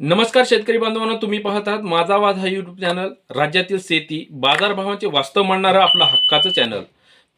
नमस्कार शेतकरी बांधवांना तुम्ही पाहत आहात माझा वाद हा युट्यूब चॅनल राज्यातील शेती बाजारभावांचे वास्तव मांडणारा आपला हक्काचं चॅनल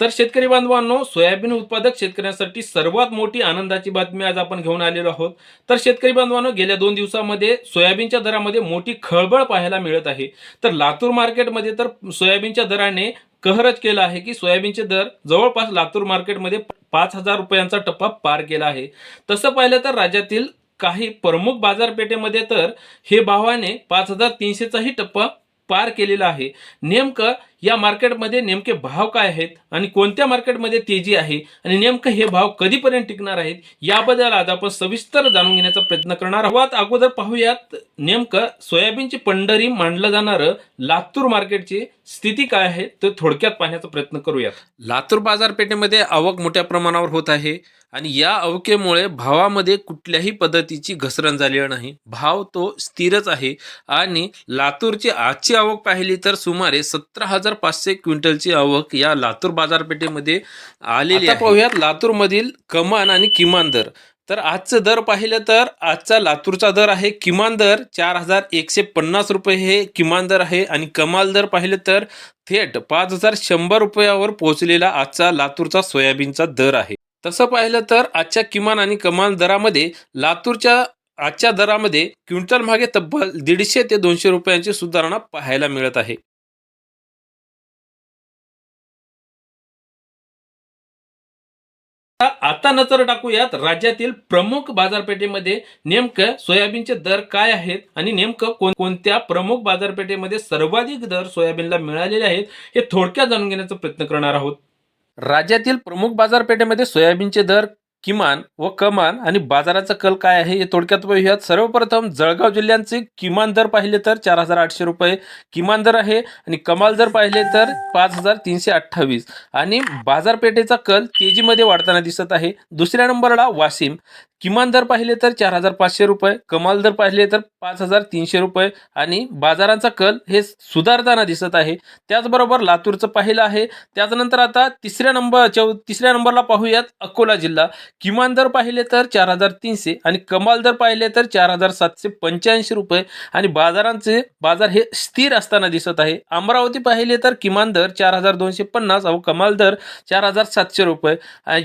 तर शेतकरी बांधवांनो सोयाबीन उत्पादक शेतकऱ्यांसाठी सर्वात मोठी आनंदाची बातमी आज आपण घेऊन आलेलो आहोत. तर शेतकरी बांधवांनो गेल्या दोन दिवसामध्ये सोयाबीनच्या दरामध्ये मोठी खळबळ पाहायला मिळत आहे. तर लातूर मार्केटमध्ये तर सोयाबीनच्या दराने कहरच केला आहे की सोयाबीनचे दर जवळपास लातूर मार्केटमध्ये पाच हजार रुपयांचा टप्पा पार केला आहे. तसं पाहिलं तर राज्यातील काही प्रमुख बाजारपेठेमध्ये तर हे भावाने पाच हजार तीनशेचाही टप्पा पार केलेला आहे. नेमकं या मार्केटमध्ये नेमके भाव काय आहेत आणि कोणत्या मार्केटमध्ये तेजी आहे आणि नेमकं हे भाव कधीपर्यंत टिकणार आहेत याबद्दल आज आपण सविस्तर जाणून घेण्याचा प्रयत्न करणार आहोत. अगोदर पाहूयात नेमकं सोयाबीनची पंढरी मांडलं जाणारं लातूर मार्केटची स्थिती काय आहे ते थोडक्यात पाहण्याचा प्रयत्न करूयात. लातूर बाजारपेठेमध्ये आवक मोठ्या प्रमाणावर होत आहे आणि या अवकेमुळे भावामध्ये कुठल्याही पद्धतीची घसरण झाली नाही. भाव तो स्थिरच आहे आणि लातूरची आजची आवक पाहिली तर सुमारे सतरा हजार पाचशे क्विंटलची आवक या लातूर बाजारपेठेमध्ये आलेली आहे. पाहूयात लातूरमधील कमान आणि किमान दर. तर आजचं दर पाहिलं तर आजचा लातूरचा दर आहे किमान दर चार हजार एकशे पन्नास रुपये हे किमान दर आहे. आणि कमाल दर पाहिलं तर थेट पाच हजार शंभर रुपयावर पोहोचलेला आजचा लातूरचा सोयाबीनचा दर आहे. तसं पाहिलं तर आजच्या किमान आणि कमाल दरामध्ये लातूरच्या आजच्या दरामध्ये क्विंटल मागे तब्बल दीडशे ते दोनशे रुपयांची सुधारणा पाहायला मिळत आहे. आता नजर टाकूयात राज्यातील प्रमुख बाजारपेठेमध्ये नेमकं सोयाबीनचे दर काय आहेत आणि नेमकं कोण- कोणत्या प्रमुख बाजारपेठेमध्ये सर्वाधिक दर सोयाबीनला मिळालेले आहेत हे थोडक्यात जाणून घेण्याचा प्रयत्न करणार आहोत. राज्यातील प्रमुख बाजारपेठेमध्ये सोयाबीनचे दर किमान व कमान आणि बाजाराचा कल काय आहे हे थोडक्यात पाहूयात सर्वप्रथम जळगाव जिल्ह्यांचे किमान दर पाहिले तर चार हजार आठशे रुपये किमान दर आहे आणि कमाल दर पाहिले तर पाच हजार तीनशे अठ्ठावीस. आणि बाजारपेठेचा कल तेजीमध्ये वाढताना दिसत आहे. दुसऱ्या नंबरला वाशिम. किमान दर पाहिले तर चार हजार पाचशे रुपये कमाल दर पाहिले तर पाच हजार तीनशे रुपये आणि बाजारांचा कल हे सुधारताना दिसत आहे. त्याचबरोबर लातूरचं पाहिलं आहे. त्याच्यानंतर आता तिसऱ्या नंबर चौ तिसऱ्या नंबरला पाहूयात अकोला जिल्हा. किमान दर पाहिले तर चार हजार तीनशे आणि कमाल दर पाहिले तर चार हजार सातशे पंच्याऐंशी रुपये आणि बाजारांचे बाजार हे स्थिर असताना दिसत आहे. अमरावती पाहिले तर किमान दर चार हजार दोनशे पन्नास अहो कमाल दर चार हजार सातशे रुपये.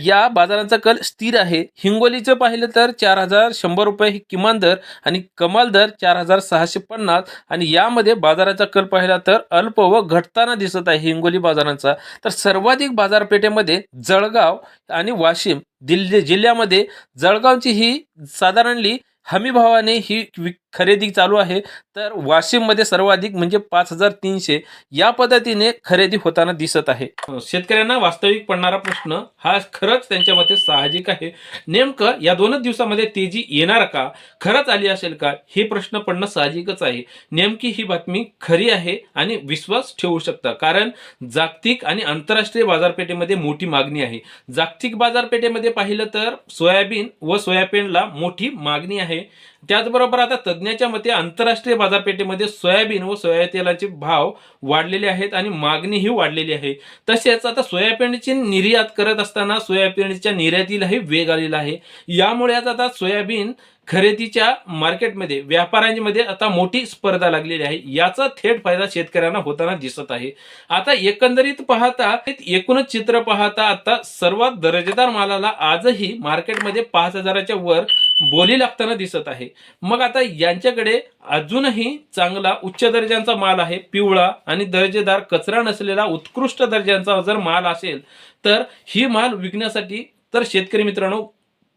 या बाजारांचा कल स्थिर आहे. हिंगोलीचं पाहिलं तर चार हजार शंभर रुपये ही किमान दर आणि कमाल दर चार हजार सहाशे पन्नास. आणि यामध्ये बाजाराचा कल पाहिला तर अल्प व घटताना दिसत आहे हिंगोली बाजारांचा. तर सर्वाधिक बाजारपेठेमध्ये जळगाव आणि वाशिम दिल्ली जिल्ह्यामध्ये जळगावची ही साधारणली हमीभावाने ही विक खरेदी चालू आहे. तर वाशिममध्ये सर्वाधिक म्हणजे पाच हजार तीनशे या पद्धतीने खरेदी होताना दिसत आहे. शेतकऱ्यांना वास्तविक पडणारा प्रश्न हा खरंच त्यांच्या मते साहजिक आहे. नेमकं या दोनच दिवसामध्ये तेजी येणार का खरंच आली असेल का हे प्रश्न पडणं साहजिकच आहे. नेमकी ही बातमी खरी आहे आणि विश्वास ठेवू शकता. कारण जागतिक आणि आंतरराष्ट्रीय बाजारपेठेमध्ये मोठी मागणी आहे. जागतिक बाजारपेठेमध्ये पाहिलं तर सोयाबीन व सोयाबीनला मोठी मागणी आहे. त्याचबरोबर आता तज्ज्ञाच्या मते आंतरराष्ट्रीय बाजारपेठेमध्ये सोयाबीन व सोया तेलाचे भाव वाढलेले आहेत आणि मागणीही वाढलेली आहे. तसेच आता सोयाबीनची निर्यात करत असताना सोयाबीनच्या निर्यातीलाही वेग आलेला आहे. यामुळे आता आता सोयाबीन खरेदीच्या मार्केटमध्ये व्यापाऱ्यांमध्ये आता मोठी स्पर्धा लागलेली आहे. याचा थेट फायदा शेतकऱ्यांना होताना दिसत आहे. आता एकंदरीत पाहता एकूणच चित्र पाहता आता सर्वात दर्जेदार मालाला आजही मार्केटमध्ये पाच हजाराच्या वर बोली लागताना दिसत आहे. मग आता यांच्याकडे अजूनही चांगला उच्च दर्जाचा माल आहे पिवळा आणि दर्जेदार कचरा नसलेला उत्कृष्ट दर्जाचा जर माल असेल तर ही माल विकण्यासाठी तर शेतकरी मित्रांनो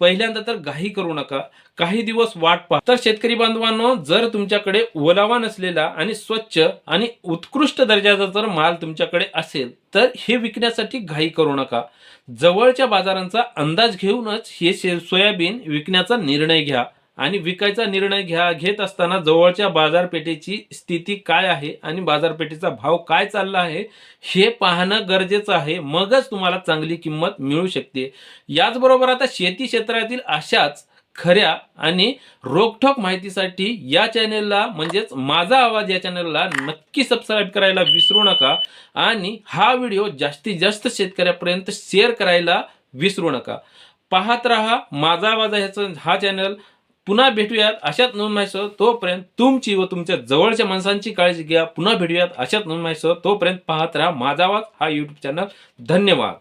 पहिल्यांदा तर घाई करू नका. काही दिवस वाट पहा. तर शेतकरी बांधवांनो जर तुमच्याकडे ओलावा नसलेला आणि स्वच्छ आणि उत्कृष्ट दर्जाचा जर माल तुमच्याकडे असेल तर हे विकण्यासाठी घाई करू नका. जवळच्या बाजारांचा अंदाज घेऊनच हे सोयाबीन विकण्याचा निर्णय घ्या. आणि विकायचा निर्णय घ्या घेत असताना जवळच्या बाजारपेठेची स्थिती काय आहे आणि बाजारपेठेचा भाव काय चालला आहे हे पाहणं गरजेचं आहे. मगच तुम्हाला चांगली किंमत मिळू शकते. याचबरोबर आता शेती क्षेत्रातील अशाच खऱ्या आणि रोखठोक माहितीसाठी या चॅनेलला म्हणजेच माझा आवाज या चॅनेलला नक्की सबस्क्राईब करायला विसरू नका आणि हा व्हिडिओ जास्तीत जास्त शेतकऱ्यापर्यंत शेअर करायला विसरू नका. पाहत रहा माझा आवाज ह्याचं हा चॅनल पुन्हा भेटूयात. अशाच नोंद तोपर्यंत तुमची व तुमच्या जवळच्या माणसांची काळजी घ्या. पुन्हा भेटूयात. अशाच नोंद तोपर्यंत पाहत राहा माझा आवाज हा युट्यूब चॅनल धन्यवाद.